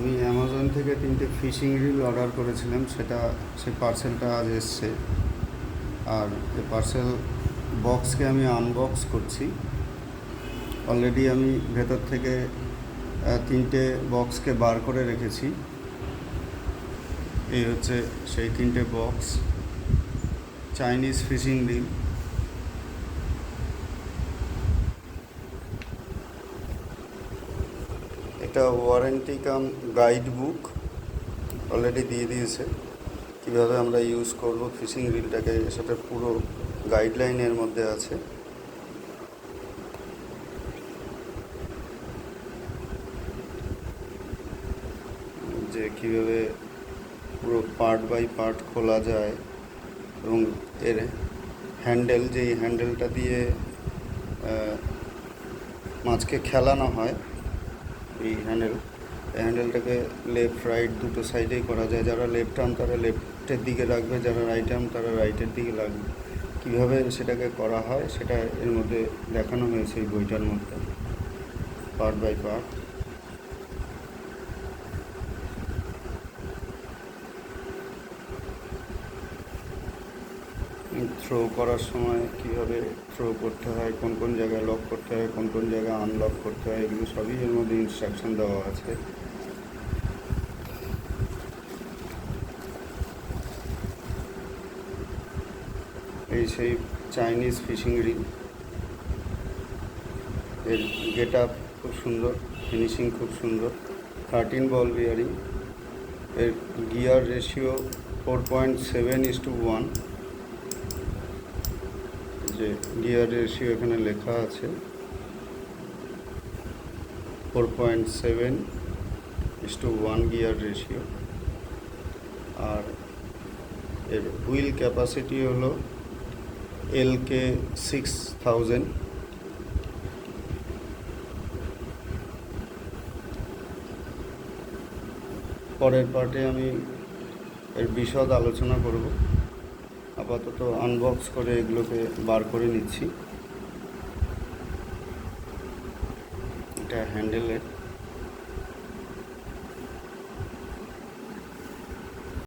আমি অ্যামাজন থেকে তিনটে ফিশিং রিল অর্ডার করেছিলাম, সেটা, সেই পার্সেলটা আজ এসছে। আর এই পার্সেল বক্সকে আমি আনবক্স করছি। অলরেডি আমি ভেতর থেকে তিনটে বক্সকে বার করে রেখেছি। এই হচ্ছে সেই তিনটে বক্স। চাইনিজ ফিশিং রিল এটা warranty cum guide book already দিয়ে দিয়েছে। কীভাবে আমরা ইউজ করব ফিশিং রিলটাকে সেটা পুরো গাইডলাইনের মধ্যে আছে। যে কীভাবে পুরো পার্ট বাই পার্ট খোলা যায় এবং এর হ্যান্ডেল যেই হ্যান্ডেলটা দিয়ে মাছকে খেলানো হয় এই হ্যান্ডেল হ্যান্ডেলটাকে লেফট রাইট দুটো সাইডেই করা যায়। যারা লেফট আর্ম তারা লেফটের দিকে রাখবে। যারা রাইট আর্ম তারা রাইটের দিকে রাখবে। কীভাবে সেটাকে করা হয়, সেটা এর মধ্যে দেখানো হয়েছে এই বইটার মধ্যে পার্ট বাই পার্ট থ্রো করার সময় কীভাবে থ্রো করতে হয়, কোন কোন জায়গায় লক করতে হয়, কোন কোন জায়গায় আনলক করতে হয়, এগুলো সবই এর মধ্যে ইনস্ট্রাকশন দেওয়া আছে। এই সেই চাইনিজ ফিশিং রিল এর গেট আপ খুব সুন্দর ফিনিশিং খুব সুন্দর। থার্টিন বল বিয়ারিং এর gear ratio four point seven is to one যে গিয়ার রেশিও এখানে লেখা আছে। Four point seven is to one gear ratio আর এর হুইল ক্যাপাসিটি হলো এল কে সিক্স থাউজেন্ড পরের পার্টে আমি এর বিশদ আলোচনা করব। আপাতত আনবক্স করে এগুলোকে বার করে নিচ্ছি। এটা হ্যান্ডেলের